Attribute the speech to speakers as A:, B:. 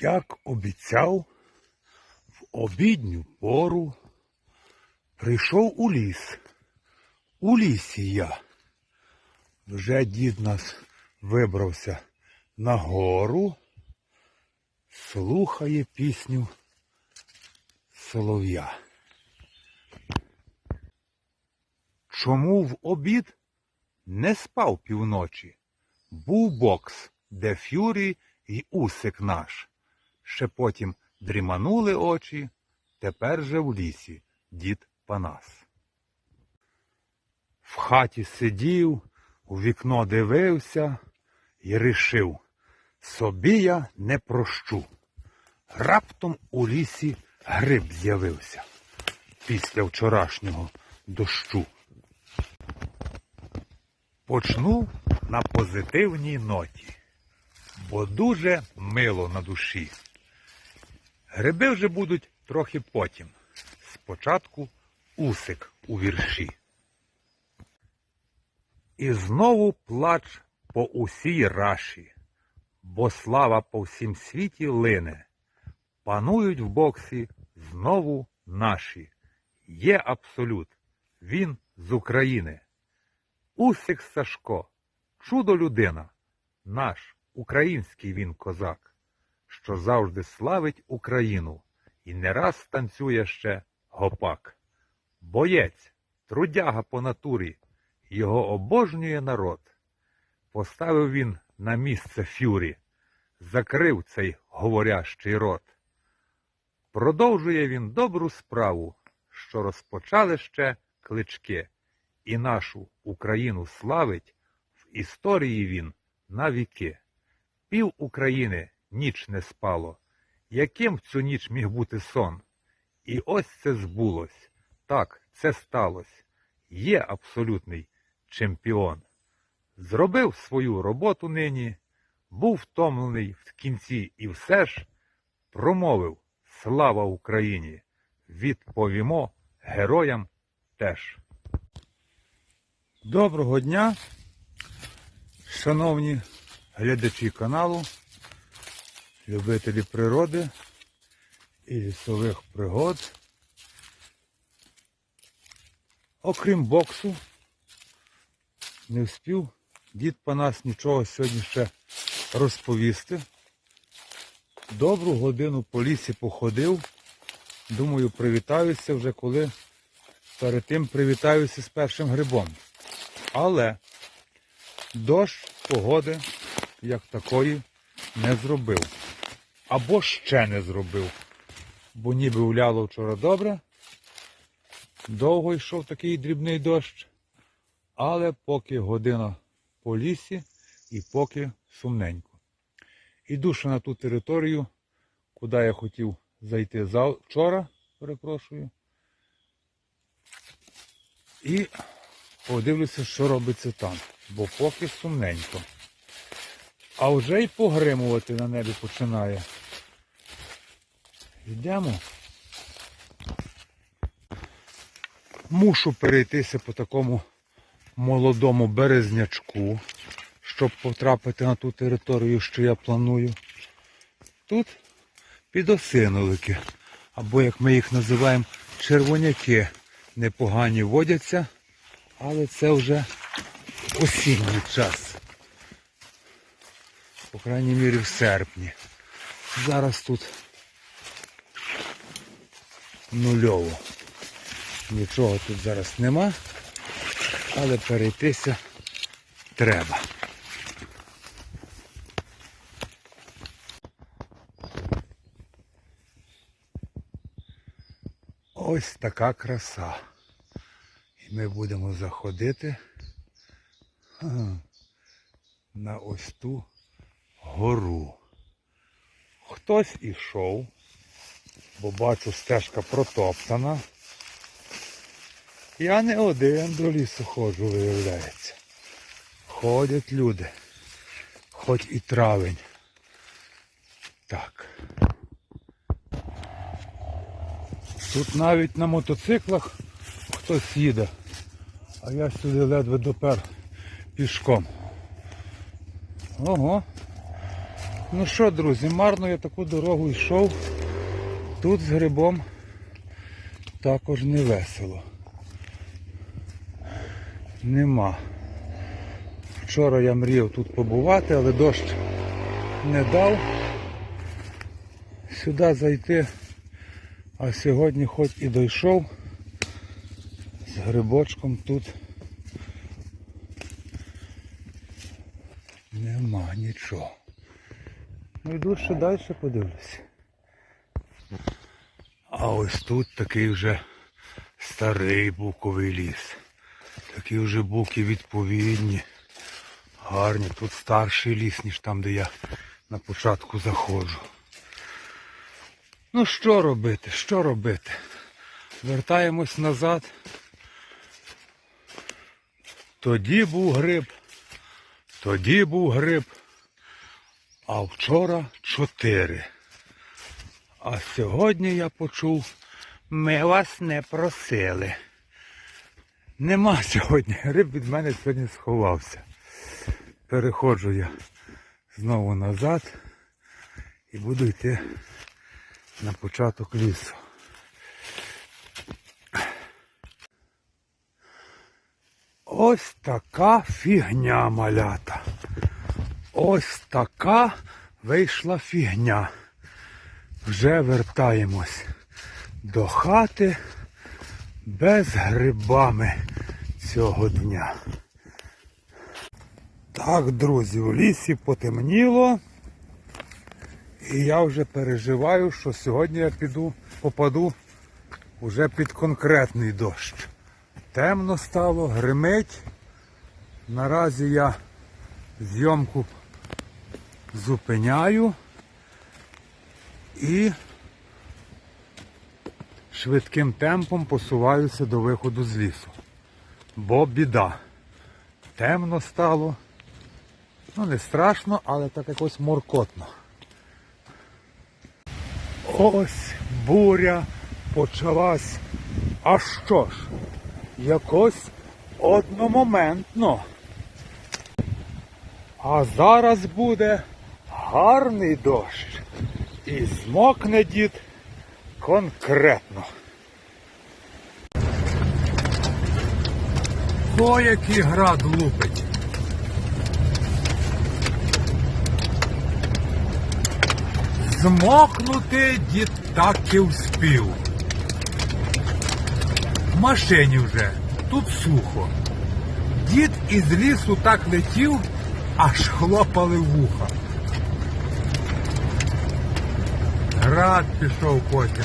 A: Як обіцяв, в обідню пору прийшов у ліс. У лісі я. Вже дід нас вибрався на гору, слухає пісню солов'я. Чому в обід не спав півночі? Був бокс, де фюрі й усик наш. Ще потім дріманули очі, тепер же в лісі дід Панас. В хаті сидів, у вікно дивився і рішив, собі я не прощу. Раптом у лісі гриб з'явився після вчорашнього дощу. Почну на позитивній ноті, бо дуже мило на душі. Гриби вже будуть трохи потім. Спочатку усик у вірші. І знову плач по усій раші, бо слава по всім світі лине. Панують в боксі знову наші. Є абсолют. Він з України. Усик Сашко, чудо людина, наш український він козак, що завжди славить Україну і не раз танцює ще гопак. Боєць, трудяга по натурі, його обожнює народ. Поставив він на місце фюрі, закрив цей говорящий рот. Продовжує він добру справу, що розпочали ще клички, і нашу Україну славить в історії він на віки. Пів України ніч не спало. Яким в цю ніч міг бути сон? І ось це збулось. Так, це сталося. Є абсолютний чемпіон. Зробив свою роботу нині, був втомлений в кінці і все ж промовив Слава Україні! Відповімо героям теж. Доброго дня, шановні глядачі каналу, любителі природи і лісових пригод. Окрім боксу, не встиг дід по нас нічого сьогодні ще розповісти. Добру годину по лісі походив. Думаю, привітаюся вже коли перед тим привітаюся з першим грибом. Але дощ погоди як такої не зробив. Або ще не зробив. Бо ніби уляло вчора добре. Довго йшов такий дрібний дощ. Але поки година по лісі і поки сумненько. Іду ще на ту територію, куди я хотів зайти вчора, перепрошую. І подивлюся, що робиться там, бо поки сумненько. А вже й погримувати на небі починає. Йдемо. Мушу перейтися по такому молодому березнячку, щоб потрапити на ту територію, що я планую. Тут підосиновики, або як ми їх називаємо, червоняки непогані водяться, але це вже осінній час. По крайній мірі в серпні. Зараз тут нульово. Нічого тут зараз нема, але перейтися треба. Ось така краса. І ми будемо заходити на ось ту гору. Хтось ішов, бо бачу стежка протоптана. Я не один до лісу ходжу, виявляється. Ходять люди. Хоч і травень. Так. Тут навіть на мотоциклах хтось їде. А я сюди ледве допер пішком. Ого. Ну що, друзі, марно я таку дорогу йшов. Тут з грибом також не весело. Нема. Вчора я мріяв тут побувати, але дощ не дав сюди зайти. А сьогодні хоч і дійшов з грибочком тут. Нема нічого. Ну йду ще далі подивлюся. А ось тут такий вже старий буковий ліс. Такі вже буки відповідні. Гарні. Тут старший ліс, ніж там, де я на початку заходжу. Ну що робити? Що робити? Вертаємось назад. Тоді був гриб. Тоді був гриб. А вчора чотири. А сьогодні я почув, ми вас не просили. Нема сьогодні. Гриб від мене сьогодні сховався. Переходжу я знову назад і буду йти на початок лісу. Ось така фігня малята. Ось така вийшла фігня. Вже вертаємось до хати без грибами цього дня. Так, друзі, у лісі потемніло. І я вже переживаю, що сьогодні я піду, попаду уже під конкретний дощ. Темно стало, гримить. Наразі я зйомку зупиняю і швидким темпом посуваюся до виходу з лісу. Бо біда. Темно стало. Ну не страшно, але так якось моркотно. Ось буря почалась. А що ж? Якось одномоментно. А зараз буде гарний дощ. І змокне дід конкретно. О, який град лупить. Змокнути дід так і вспів. В машині вже, тут сухо. Дід із лісу так летів, аж хлопали вуха. Град пішов потім.